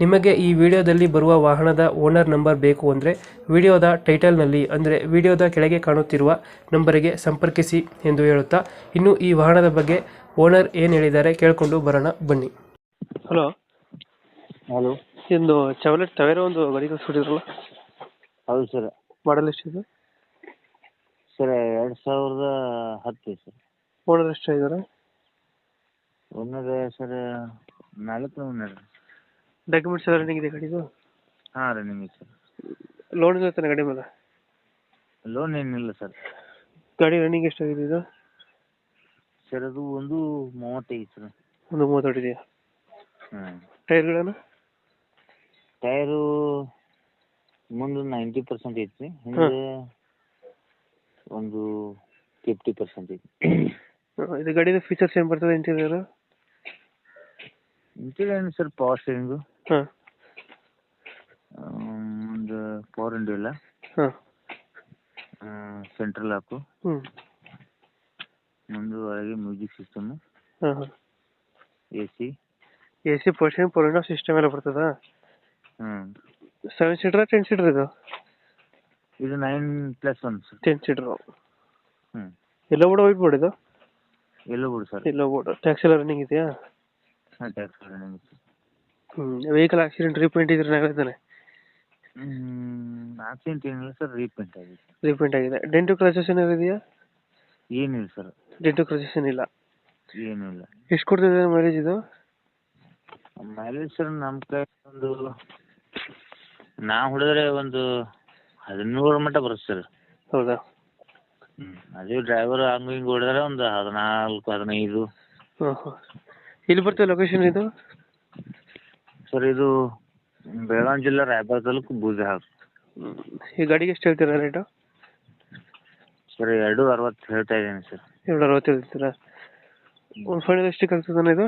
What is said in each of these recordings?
ನಿಮಗೆ ಈ ವಿಡಿಯೋದಲ್ಲಿ ಬರುವ ವಾಹನದ ಓನರ್ ನಂಬರ್ ಬೇಕು ಅಂದರೆ ವಿಡಿಯೋದ ಟೈಟಲ್ನಲ್ಲಿ ಅಂದರೆ ವಿಡಿಯೋದ ಕೆಳಗೆ ಕಾಣುತ್ತಿರುವ ನಂಬರಿಗೆ ಸಂಪರ್ಕಿಸಿ ಎಂದು ಹೇಳುತ್ತಾ ಇನ್ನು ಈ ವಾಹನದ ಬಗ್ಗೆ ಓನರ್ ಏನು ಹೇಳಿದ್ದಾರೆ ಕೇಳಿಕೊಂಡು ಬರೋಣ ಬನ್ನಿ. ಹಲೋ. ಹಲೋ. ಇನ್ನು ಚವಲೆಟ್ ಟವೆರ ಒಂದು ಗಾಡಿ ಕಳಿಸ್ಬಿಟ್ಟಿದ್ರಲ್ಲ ಹೌದು ಸರ್. ಮಾಡಲ್ ಎಷ್ಟಿದೆ? ಸರ್ ಎರಡು ಸಾವಿರದ ಹತ್ತು ಸರ್. ಓನರ್ ಎಷ್ಟಾಗಿದ್ದಾರೆ? ಓನರ್ ಸರ್ ನಾಲ್ಕು ಒಂದರ ಡಾಕ್ಯುಮೆಂಟ್ಸ್ ಎಲ್ಲ ರನ್ನಿಂಗ್ ಇದೆ ಗಾಡಿದು ಹಾಂ ರನ್ನಿಂಗ್ ಸರ್ ಲೋನ್ ಇಲ್ಲ ತಾನೆ ಗಾಡಿ ಮೇಲೆ? ಲೋನ್ ಏನಿಲ್ಲ ಸರ್ ಗಾಡಿ ರನ್ನಿಂಗ್ ಎಷ್ಟಾಗಿದೆ ಇದು? ಸರ್ ಅದು ಒಂದು ಮೂವತ್ತೈದು ಸರ್ ಒಂದು ಮೂವತ್ತೆರಡು ಇದೆಯಾ? ಹ್ಞೂ ಟೈರ್ಗಳನ್ನು ಟೈರು ಮುಂದೆ ನೈಂಟಿ ಪರ್ಸೆಂಟ್ ಐತಿ ಹಿಂದೆ ಒಂದು ಫಿಫ್ಟಿ ಪರ್ಸೆಂಟ್ ಐತಿ ಇದು ಗಾಡಿದು ಫೀಚರ್ಸ್ ಏನು ಬರ್ತದೆ ಇಂಟೀರಿಯರ್ ಇಂಟೀರಿಯರ್ ಏನು ಸರ್ ಪವರ್ ಸ್ಟೇರಿಂಗು ಹಾಂ. ಒಂದು ಪವರ್ ಇಂಡಿಯೋ ಇಲ್ಲ ಹಾಂ. ಸೆಂಟ್ರಲ್ ಲಾಕು ಹ್ಞೂ ಮುಂದೆ ಒಳಗೆ ಮ್ಯೂಸಿಕ್ ಸಿಸ್ಟಮ್ ಹಾಂ. ಹಾಂ A C A C portion ಪೊಲಿನೋ system ಎಲ್ಲ ಬರ್ತದಾ? ಹ್ಞೂ ಸೆವೆನ್ ಸೀಟರ್ ಟೆನ್ ಸೀಟರ್ ಇದು? ಇದು nine plus one sir ten seater ಹ್ಞೂ ಎಲ್ಲೋ ಬೋರ್ಡ್ ವೈಟ್ ಬೋರ್ಡ್ ಇದು? Yellow board sir yellow board. Tax ಎಲ್ಲ ರನ್ನಿಂಗ್ ಇದೆಯಾ? ಹಾಂ ಟ್ಯಾಕ್ಸ್ ರನ್ನಿಂಗ್ ಹ್ಞೂ ವೆಹಿಕಲ್ ಆಕ್ಸಿಡೆಂಟ್ ರೀಪೇಂಟ್ ಇದ್ರೆ ಹ್ಮ್ ಆಕ್ಸಿಡೆಂಟ್ ಏನಿಲ್ಲ ಸರ್ ರೀಪೇಂಟ್ ಆಗಿದೆ. ರೀಪೇಂಟ್ ಆಗಿದೆ. ಡೆಂಟು ಕ್ರಚಸ್ ಏನಾದ್ರು ಇದೆಯಾ? ಏನಿಲ್ಲ ಸರ್ ಡೆಂಟು ಇಲ್ಲ ಏನಿಲ್ಲ. ಏನಿಲ್ಲ. ಎಷ್ಟು ಕೊಡ್ತಿದೆ ಮೈಲೇಜ್ ಇದು? ಮೈಲೇಜ್ ಸರ್ ನಮ್ಮ ಕೈ ಒಂದು ನಾ ಹೊಡೆದ್ರೆ ಒಂದು ಹದಿಮೂರು ಮಟ್ಟ ಬರುತ್ತೆ ಸರ್ ಹೌದಾ? ಅದೇ ಡ್ರೈವರ್ ಹಂಗೆ ಹಿಂಗೆ ಹೊಡೆದ್ರೆ ಒಂದು ಹದಿನಾಲ್ಕು ಹದಿನೈದು. ಇಲ್ಲಿ ಬರ್ತದೆ ಲೊಕೇಶನ್ ಇದು? ಸರ್ ಇದು ಬೆಳಗಾವಿ ಜಿಲ್ಲೆ ರಾಯಬಾಗ ತಾಲೂಕು ಹ್ಮ್. ಈ ಗಾಡಿಗೆ ಎಷ್ಟು ಹೇಳ್ತೀರಾ ರೇಟು ಸರ್ ಎರಡು ಅರವತ್ತು ಹೇಳ್ತಾ ಇದ್ದೀನಿ ಸರ್. ಎರಡು ಅರವತ್ತು ಹೇಳ್ತೀರಾ? ಒಂದು ಫೈನಲ್ ಎಷ್ಟಕ್ಕೆ ಆಗ್ತದೆ ಇದು?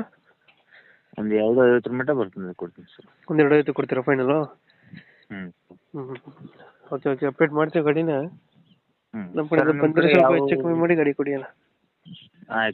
ಒಂದು ಎರಡು ಐವತ್ತರ ಮಟ್ಟ ಬರ್ತದೆ ಕೊಡ್ತೀನಿ ಸರ್. ಒಂದು ಎರಡು ಐವತ್ತು ಕೊಡ್ತೀರಾ ಫೈನಲ್ ಹ್ಞೂ ಹ್ಞೂ ಓಕೆ ಓಕೆ ಅಪ್ಡೇಟ್ ಮಾಡ್ತೀವಿ ಗಾಡಿನ. ಹ್ಞೂ ನಮ್ಮ ಕಡೆ ಬಂದರೆ ಸ್ವಲ್ಪ ಹೆಚ್ಚು ಕಮ್ಮಿ ಮಾಡಿ ಗಾಡಿ ಕೊಡಿ ಅಣ್ಣ.